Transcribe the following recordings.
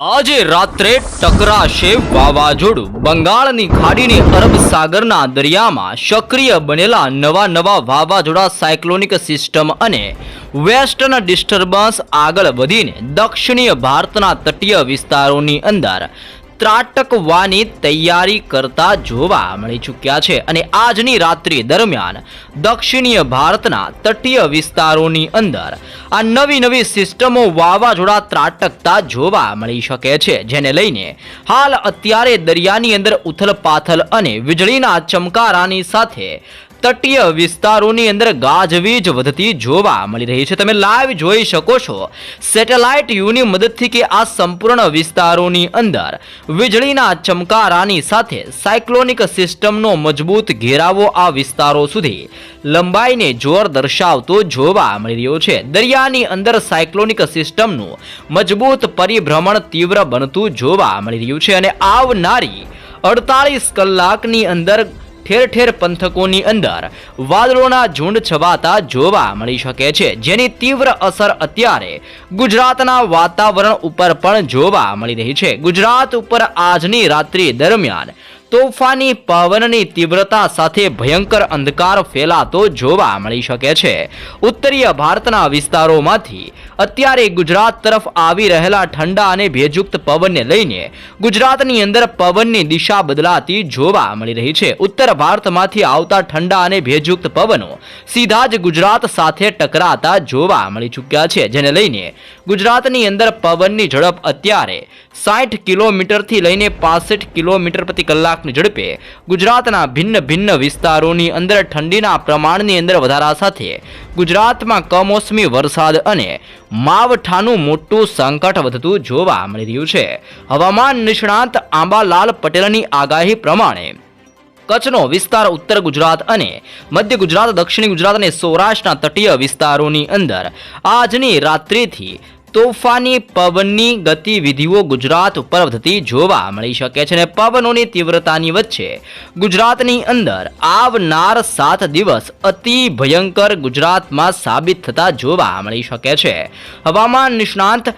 આજે રાત્રે ટકરાશે વાવાઝોડું. બંગાળની ખાડીની અરબ સાગરના દરિયામાં સક્રિય બનેલા નવા નવા વાવાઝોડા સાયક્લોનિક સિસ્ટમ અને વેસ્ટર્ન ડિસ્ટર્બન્સ આગળ વધીને દક્ષિણીય ભારતના તટીય વિસ્તારોની અંદર ત્રાટકવાની તૈયારી કરતા જોવા મળી ચૂક્યા છે અને આજની રાત્રિ દરમિયાન દક્ષિણીય ભારતના તટીય વિસ્તારોની અંદર આ નવી નવી સિસ્ટમો વાવાઝોડા ત્રાટકતા જોવા મળી શકે છે, જેને લઈને હાલ અત્યારે દરિયાની અંદર ઉથલપાથલ અને વીજળીના ચમકારાની સાથે તટીય વિસ્તારોની અંદર ગાજવીજ વધતી જોવા મળી રહી છે. તમે લાઈવ જોઈ શકો છો. સેટેલાઇટ યુની મદદથી કે આ સંપૂર્ણ વિસ્તારોની અંદર વીજળીના ચમકારાની સાથે સાયક્લોનિક સિસ્ટમનો મજબૂત ઘેરાવો આ વિસ્તારો સુધી લંબાઈને જોર દર્શાવતો જોવા મળી રહ્યો છે. દરિયાની અંદર સાયક્લોનિક સિસ્ટમનું મજબૂત પરિભ્રમણ તીવ્ર બનતું જોવા મળી રહ્યું છે અને આવનારી અડતાલીસ કલાકની અંદર ઠેર ઠેર પંથકોની અંદર વાદળોના ઝુંડ છવાતા જોવા મળી શકે છે, જેની તીવ્ર અસર અત્યારે ગુજરાતના વાતાવરણ ઉપર પણ જોવા મળી રહી છે. ગુજરાત ઉપર આજની રાત્રિ દરમિયાન તોફાની પવનની તીવ્રતા સાથે ભયંકર અંધકાર ફેલાતો જોવા મળી શકે છે. ઉત્તરીય ભારતના વિસ્તારોમાંથી અત્યારે ગુજરાત તરફ આવી રહેલા ઠંડા અને ભેજયુક્ત પવનને લઈને ગુજરાતની અંદર પવનની દિશા બદલાતી જોવા મળી રહી છે. ઉત્તર ભારતમાંથી આવતા ઠંડા અને ભેજયુક્ત પવનો સીધા જ ગુજરાત સાથે ટકરાતા જોવા મળી ચૂક્યા છે, જેને લઈને ગુજરાતની અંદર પવનની ઝડપ અત્યારે સાઠ કિલોમીટરથી લઈને પાસઠ કિલોમીટર પ્રતિ કલાકની ઝડપે ગુજરાતના ભિન્ન ભિન્ન વિસ્તારોની અંદર ઠંડીના પ્રમાણની અંદર વધારા સાથે ગુજરાતમાં કમોસમી વરસાદ અને માવઠાનું મોટું સંકટ વધતું જોવા મળી રહ્યું છે. હવામાન નિષ્ણાંત આંબાલાલ પટેલની આગાહી પ્રમાણે કચ્છનો વિસ્તાર ઉત્તર ગુજરાત અને મધ્ય ગુજરાત, દક્ષિણ ગુજરાત અને સૌરાષ્ટ્રના તટીય વિસ્તારોની અંદર આજની રાત્રિથી તોફાની પવનની ગતિવિધિઓ ગુજરાત ઉપર વધતી જોવા મળી શકે છે અને પવનોની તીવ્રતાની વચ્ચે ગુજરાતની અંદર આવનાર સાત દિવસ અતિ ભયંકર ગુજરાતમાં સાબિત થતા જોવા મળી શકે છે. હવામાન નિષ્ણાંત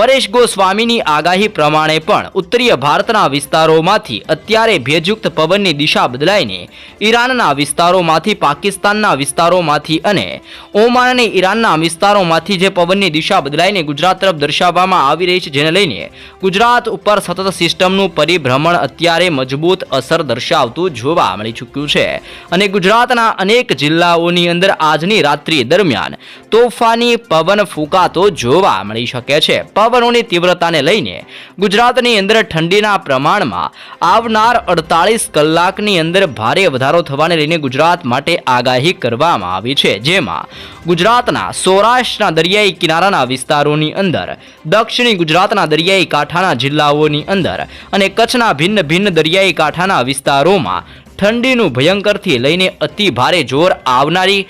પરેશ ગોસ્વામીની આગાહી પ્રમાણે પણ ઉત્તરીય ભારતના વિસ્તારોમાંથી અત્યારે ભેજયુક્ત પવનની દિશા બદલાઈને ઈરાનના વિસ્તારોમાંથી, પાકિસ્તાનના વિસ્તારોમાંથી અને ઓમાન અને ઈરાનના વિસ્તારોમાંથી જે પવનની દિશા બદલાઈને ગુજરાત તરફ દર્શાવવામાં આવી રહી છે, જેને લઈને ગુજરાત ઉપર સતત સિસ્ટમનું પરિભ્રમણ અત્યારે મજબૂત અસર દર્શાવતું જોવા મળી ચૂક્યું છે. અને ગુજરાતના અનેક જિલ્લાઓની અંદર આજની રાત્રિ દરમિયાન તોફાની પવન ફૂંકાતો જોવા મળી શકે છે. પવનોની તીવ્રતાને લઈને ગુજરાતની અંદર ઠંડીના પ્રમાણમાં આવનાર અડતાલીસ કલાકની અંદર ભારે વધારો થવાને લઈને ગુજરાત માટે આગાહી કરવામાં આવી છે. જેમાં ગુજરાતના સૌરાષ્ટ્રના દરિયાઈ કિનારાના વિસ્તારોની અંદર, દક્ષિણી ગુજરાતના દરિયાઈ કાંઠાના જિલ્લાઓની અંદર અને કચ્છના ભિન્ન ભિન્ન દરિયાઈ કાંઠાના વિસ્તારોમાં ઠંડીનું ભયંકરથી લઈને અતિ ભારે જોર આવનારી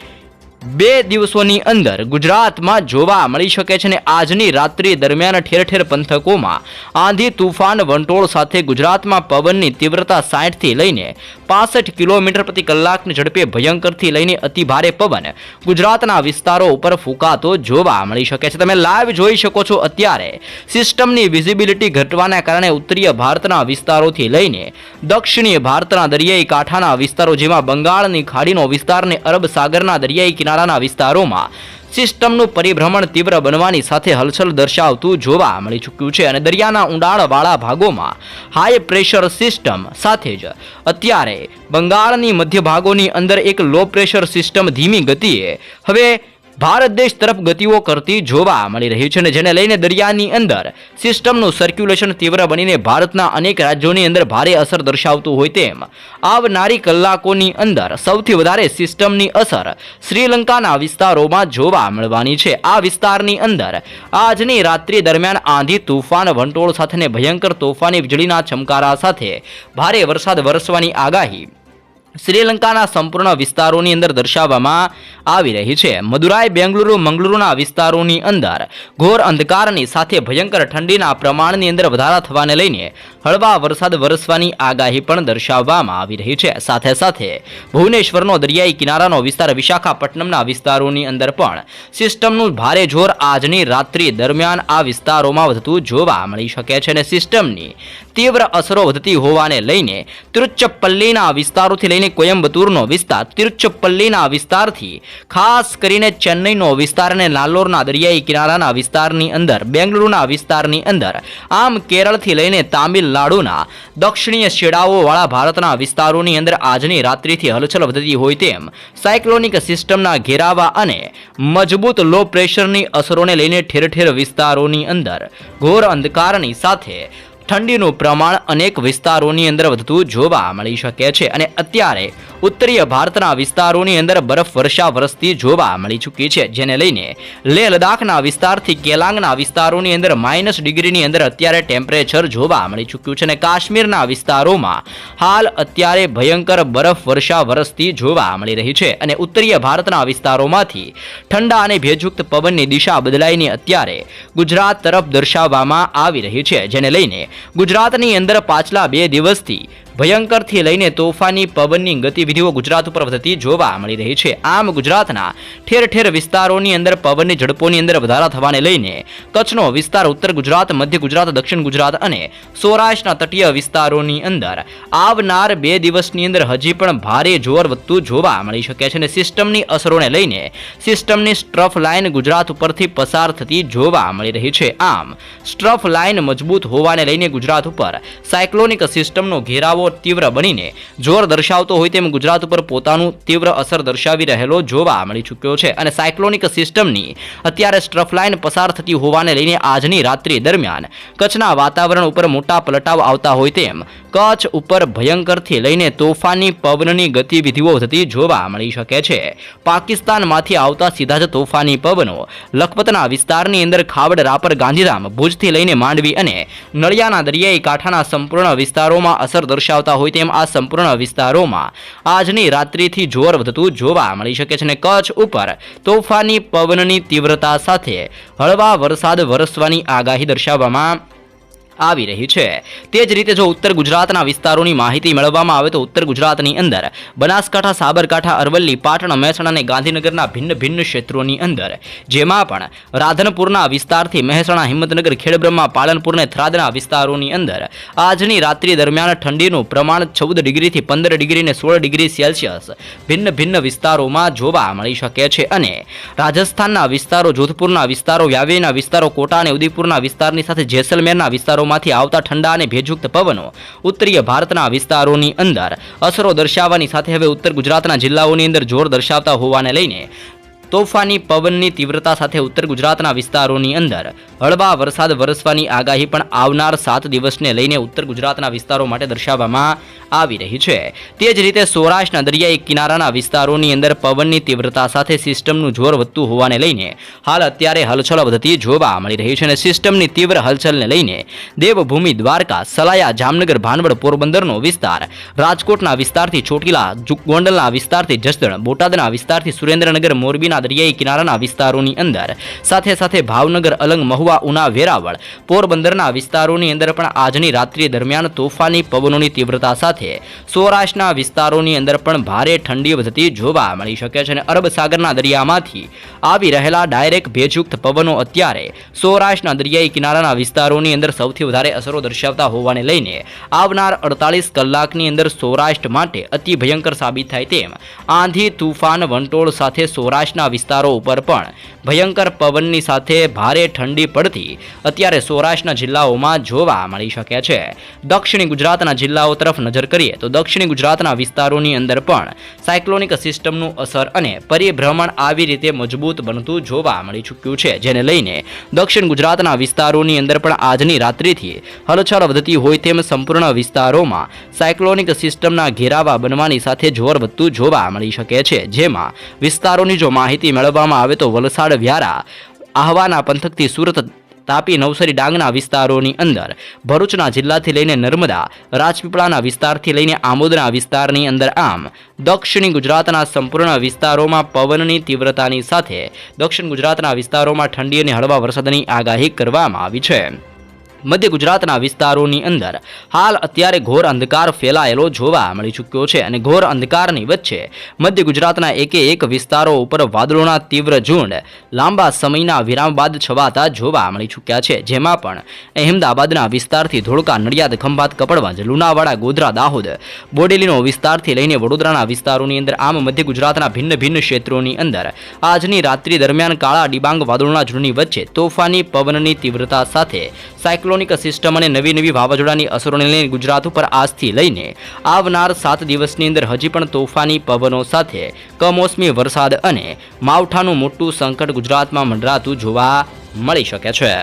બે દિવસોની અંદર ગુજરાતમાં જોવા મળી શકે છે અને આજની રાત્રિ દરમિયાન ઠેર ઠેર પંથકોમાં આંધી, તુફાન, વંટોળ સાથે ગુજરાતમાં પવનની તીવ્રતા સાઠથી લઈને પાસઠ કિલોમીટર પ્રતિ કલાકની ઝડપે ભયંકરથી લઈને અતિ ભારે પવન ગુજરાતના વિસ્તારો ઉપર ફૂંકાતો જોવા મળી શકે છે. તમે લાઈવ જોઈ શકો છો અત્યારે. સિસ્ટમની વિઝિબિલિટી ઘટવાના કારણે ઉત્તરીય ભારતના વિસ્તારોથી લઈને દક્ષિણીય ભારતના દરિયાઈ કાંઠાના વિસ્તારો જેમાં બંગાળની ખાડીનો વિસ્તાર અને અરબ સાગરના દરિયાઈ કિનારાના વિસ્તારોમાં સિસ્ટમનું પરિભ્રમણ તીવ્ર બનવાની સાથે હલચલ દર્શાવતું જોવા મળી ચૂક્યું છે અને દરિયાના ઊંડાણવાળા ભાગોમાં હાઈ પ્રેશર સિસ્ટમ સાથે જ. અત્યારે બંગાળની મધ્ય ભાગોની અંદર એક લો પ્રેશર સિસ્ટમ ધીમી ગતિએ હવે ભારત દેશ તરફ ગતિઓ કરતી જોવા મળી રહી છે અને જેને લઈને દરિયાની અંદર સિસ્ટમનું સર્ક્યુલેશન તીવ્ર બનીને ભારતના અનેક રાજ્યોની અંદર ભારે અસર દર્શાવતું હોય તેમ, આવનારી કલાકોની અંદર સૌથી વધારે સિસ્ટમની અસર શ્રીલંકાના વિસ્તારોમાં જોવા મળવાની છે. આ વિસ્તારની અંદર આજની રાત્રિ દરમિયાન આંધી તુફાન, વંટોળ સાથે ભયંકર તોફાની વીજળીના ચમકારા સાથે ભારે વરસાદ વરસવાની આગાહી શ્રીલંકાના સંપૂર્ણ વિસ્તારોની અંદર દર્શાવવામાં આવી રહી છે. મદુરાઈ, બેંગલુરુ, મંગલુરુના વિસ્તારોની અંદર ઘોર અંધકારની સાથે ભયંકર ઠંડીના પ્રમાણની અંદર વધારા થવાને લઈને હળવા વરસાદ વરસવાની આગાહી પણ દર્શાવવામાં આવી રહી છે. સાથે સાથે ભુવનેશ્વરનો દરિયાઈ કિનારાનો વિસ્તાર વિશાખાપટ્ટનમના વિસ્તારોની અંદર પણ સિસ્ટમનું ભારે જોર આજની રાત્રિ દરમિયાન આ વિસ્તારોમાં વધતું જોવા મળી શકે છે અને સિસ્ટમની તીવ્ર અસરો વધતી હોવાને લઈને તિરુચપલ્લીના વિસ્તારોથી લઈને કોયમ્બતુરનો વિસ્તાર તિરુચપલ્લીના વિસ્તારથી, ખાસ કરીને ચેન્નઈનો વિસ્તાર અને લાલોરના દરિયાઈ કિનારાના વિસ્તારની અંદર, બેંગલુરુના વિસ્તારની અંદર, આમ કેરળથી લઈને તામિલનાડુના દક્ષિણીય શેડાઓવાળા ભારતના વિસ્તારોની અંદર આજની રાત્રિથી હલચલ વધતી હોય તેમ સાયક્લોનિક સિસ્ટમના ઘેરાવા અને મજબૂત લો પ્રેશરની અસરોને લઈને ઠેર ઠેર વિસ્તારોની અંદર ઘોર અંધકારની સાથે ઠંડીનું પ્રમાણ અનેક વિસ્તારોની અંદર વધતું જોવા મળી શકે છે અને અત્યારે ઉત્તરીય ભારતના વિસ્તારોની અંદર બરફ વર્ષા વરસતી જોવા મળી ચૂકી છે, જેને લઈને લેહ લદાખના વિસ્તારથી કેલાંગના વિસ્તારોની અંદર માઇનસ ડિગ્રીની અંદર અત્યારે ટેમ્પરેચર જોવા મળી ચૂક્યું છે અને કાશ્મીરના વિસ્તારોમાં હાલ અત્યારે ભયંકર બરફ વર્ષા વરસતી જોવા મળી રહી છે અને ઉત્તરીય ભારતના વિસ્તારોમાંથી ઠંડા અને ભેજયુક્ત પવનની દિશા બદલાઈને અત્યારે ગુજરાત તરફ દર્શાવવામાં આવી રહી છે, જેને લઈને ગુજરાતની અંદર પાછલા બે દિવસથી ભયંકરથી લઈને તોફાની પવનની ગતિવિધિઓ ગુજરાત ઉપર વધતી જોવા મળી રહી છે. આમ ગુજરાતના ઠેર ઠેર વિસ્તારોની અંદર પવનની ઝડપોની અંદર વધારા થવાને લઈને કચ્છનો વિસ્તાર ઉત્તર ગુજરાત, મધ્ય ગુજરાત, દક્ષિણ ગુજરાત અને સૌરાષ્ટ્રના તટીય વિસ્તારોની અંદર આવનાર બે દિવસની અંદર હજી પણ ભારે જોર વધતું જોવા મળી શકે છે અને સિસ્ટમની અસરોને લઈને સિસ્ટમની સ્ટ્રફ લાઇન ગુજરાત ઉપરથી પસાર થતી જોવા મળી રહી છે. આમ સ્ટ્રફ લાઇન મજબૂત હોવાને લઈને ગુજરાત ઉપર સાયક્લોનિક સિસ્ટમનો ઘેરાવો તીવ્ર બનીને જોર દર્શાવતો હોય તેમ ગુજરાત ઉપર પોતાનું તીવ્ર અસર દર્શાવી રહેલો જોવા મળી ચૂક્યો છે. અને સાયક્લોનિક સિસ્ટમની અત્યારે સ્ટ્રફલાઇન પસાર થતી હોવાને લઈને આજની રાત્રિ દરમિયાન કચ્છના વાતાવરણ ઉપર મોટા પલટાવ આવતા હોય તેમ કચ્છ ઉપર ભયંકરથી લઈને તોફાની પવનની ગતિવિધિઓ થતી જોવા મળી શકે છે. પાકિસ્તાનમાંથી આવતા સીધા જ તોફાની પવનો લખપતના વિસ્તારની અંદર ખાવડ રાપર ગાંધીધામ ભુજથી લઈને માંડવી અને નળિયાના દરિયાઈ કાંઠાના સંપૂર્ણ વિસ્તારોમાં અસર દર્શાવતા હોય તેમ આ સંપૂર્ણ વિસ્તારોમાં આજની રાત્રિથી જોર વધતું જોવા મળી શકે છે અને કચ્છ ઉપર તોફાની પવનની તીવ્રતા સાથે હળવા વરસાદ વરસવાની આગાહી દર્શાવવામાં આવી રહી છે. તે જ રીતે જો ઉત્તર ગુજરાતના વિસ્તારોની માહિતી મેળવવામાં આવે તો ઉત્તર ગુજરાતની અંદર બનાસકાંઠા, સાબરકાંઠા, અરવલ્લી, પાટણ, મહેસાણા અને ગાંધીનગરના ભિન્ન ભિન્ન ક્ષેત્રોની અંદર, જેમાં પણ રાધનપુરના વિસ્તારથી મહેસાણા, હિંમતનગર, ખેડબ્રહ્મા, પાલનપુર અને થરાદના વિસ્તારોની અંદર આજની રાત્રિ દરમિયાન ઠંડીનું પ્રમાણ ચૌદ ડિગ્રીથી પંદર ડિગ્રી અને સોળ ડિગ્રી સેલ્સિયસ ભિન્ન ભિન્ન વિસ્તારોમાં જોવા મળી શકે છે અને રાજસ્થાનના વિસ્તારો, જોધપુરના વિસ્તારો વ્યાવેના વિસ્તારો, કોટા અને ઉદયપુરના વિસ્તારની સાથે જેસલમેરના વિસ્તારોમાંથી આવતા ઠંડા અને ભેજયુક્ત પવનો ઉત્તરીય ભારતના વિસ્તારોની અંદર અસરો દર્શાવવાની સાથે હવે ઉત્તર ગુજરાતના જિલ્લાઓની અંદર જોર દર્શાવતા હોવાને લઈને તોફાની પવનની તીવ્રતા સાથે ઉત્તર ગુજરાતના વિસ્તારોની અંદર હળવા વરસાદ વરસવાની આગાહી પણ આવનાર સાત દિવસને લઈને ઉત્તર ગુજરાતના વિસ્તારો માટે દર્શાવવામાં આવી રહી છે. તે જ રીતે સૌરાષ્ટ્રના દરિયાઈ કિનારાના વિસ્તારોની અંદર પવનની તીવ્રતા સાથે સિસ્ટમનું જોર વધતું હોવાને લઈને હાલ અત્યારે હલચલ વધતી જોવા મળી રહી છે અને સિસ્ટમની તીવ્ર હલચલને લઈને દેવભૂમિ, દ્વારકા, સલાયા, જામનગર, ભાનવડ પોરબંદરનો વિસ્તાર, રાજકોટના વિસ્તારથી ચોટીલા, ગોંડલના વિસ્તારથી જસદણ, બોટાદના વિસ્તારથી સુરેન્દ્રનગર, મોરબીના દરિયાઈ કિનારાના વિસ્તારોની અંદર. સાથે સાથે ભાવનગર, અલંગ, મહુવા, ઉના, વેરાવળ, પોરબંદરના વિસ્તારોની અંદર પણ આજની રાત્રિ દરમિયાન તોફાની પવનોની તીવ્રતા સાથે સૌરાષ્ટ્રના વિસ્તારોની અંદર પણ ભારે ઠંડી વધતી જોવા મળી શકે છે અને અરબ સાગરના દરિયામાંથી આવી રહેલા ડાયરેક્ટ ભેજયુક્ત પવનો અત્યારે સૌરાષ્ટ્રના દરિયાઈ કિનારાના વિસ્તારોની અંદર સૌથી વધારે અસરો દર્શાવતા હોવાને લઈને આવનાર અડતાલીસ કલાકની અંદર સૌરાષ્ટ્ર માટે અતિ ભયંકર સાબિત થાય તેમ આંધી, તુફાન, વંટોળ સાથે સૌરાષ્ટ્રના વિસ્તારો ઉપર પણ ભયંકર પવનની સાથે ભારે ઠંડી પડતી અત્યારે સૌરાષ્ટ્રના જિલ્લાઓમાં જોવા મળી શકે છે. દક્ષિણ ગુજરાતના જિલ્લાઓ તરફ નજર કરીએ તો દક્ષિણ ગુજરાતના વિસ્તારોની અંદર પણ સાયક્લોનિક સિસ્ટમનું અસર અને પરિભ્રમણ આવી રીતે મજબૂત બનતું જોવા મળી ચૂક્યું છે. જેને લઈને દક્ષિણ ગુજરાતના વિસ્તારોની અંદર પણ આજની રાત્રિથી હલચલ વધતી હોય તેમ સંપૂર્ણ વિસ્તારોમાં સાયક્લોનિક સિસ્ટમના ઘેરાવા બનવાની સાથે જોર વધતું જોવા મળી શકે છે. જેમાં વિસ્તારોની જો માહિતી મેળવવામાં આવે તો વલસાડ વ્યારા, આહવાના પંથકથી સુરત તાપી નવસારી ડાંગના વિસ્તારોની અંદર, ભરૂચના જિલ્લાથી લઈને નર્મદા, રાજપીપળાના વિસ્તારથી લઈને આમોદના વિસ્તારની અંદર આમ, દક્ષિણ ગુજરાતના સંપૂર્ણ વિસ્તારોમાં પવનની તીવ્રતાની સાથે દક્ષિણ ગુજરાતના વિસ્તારોમાં ઠંડી અને હળવા વરસાદની આગાહી કરવામાં આવી છે. મધ્ય ગુજરાતના વિસ્તારોની અંદર. હાલ અત્યારે ઘોર અંધકાર ફેલાયેલો જોવા મળી ચૂક્યો છે અને ઘોર અંધકારની વચ્ચે મધ્ય ગુજરાતના એકે એક વિસ્તારો ઉપર વાદળોના તીવ્ર ઝુંડ લાંબા સમયના વિરામ બાદ છવાતા જોવા મળી ચૂક્યા છે. જેમાં પણ અહેમદાબાદના વિસ્તારથી ધોળકા નડિયાદ, ખંભાત, કપડવંજ, લુણાવાડા, ગોધરા, દાહોદ, બોડેલીનો વિસ્તારથી લઈને વડોદરાના વિસ્તારોની અંદર આમ મધ્ય ગુજરાતના ભિન્ન ભિન્ન ક્ષેત્રોની અંદર આજની રાત્રિ દરમિયાન કાળા ડિબાંગ વાદળોના ઝુંડની વચ્ચે તોફાની પવનની તીવ્રતા સાથે સાયક્લોનિક સિસ્ટમ અને નવી નવી વાવાઝોડાની અસરોને લઈને ગુજરાત ઉપર આજથી લઈને આવનાર સાત દિવસની અંદર હજી પણ તોફાની પવનો સાથે કમોસમી વરસાદ અને માવઠાનું મોટું સંકટ ગુજરાતમાં મંડરાતું જોવા મળી શકે છે.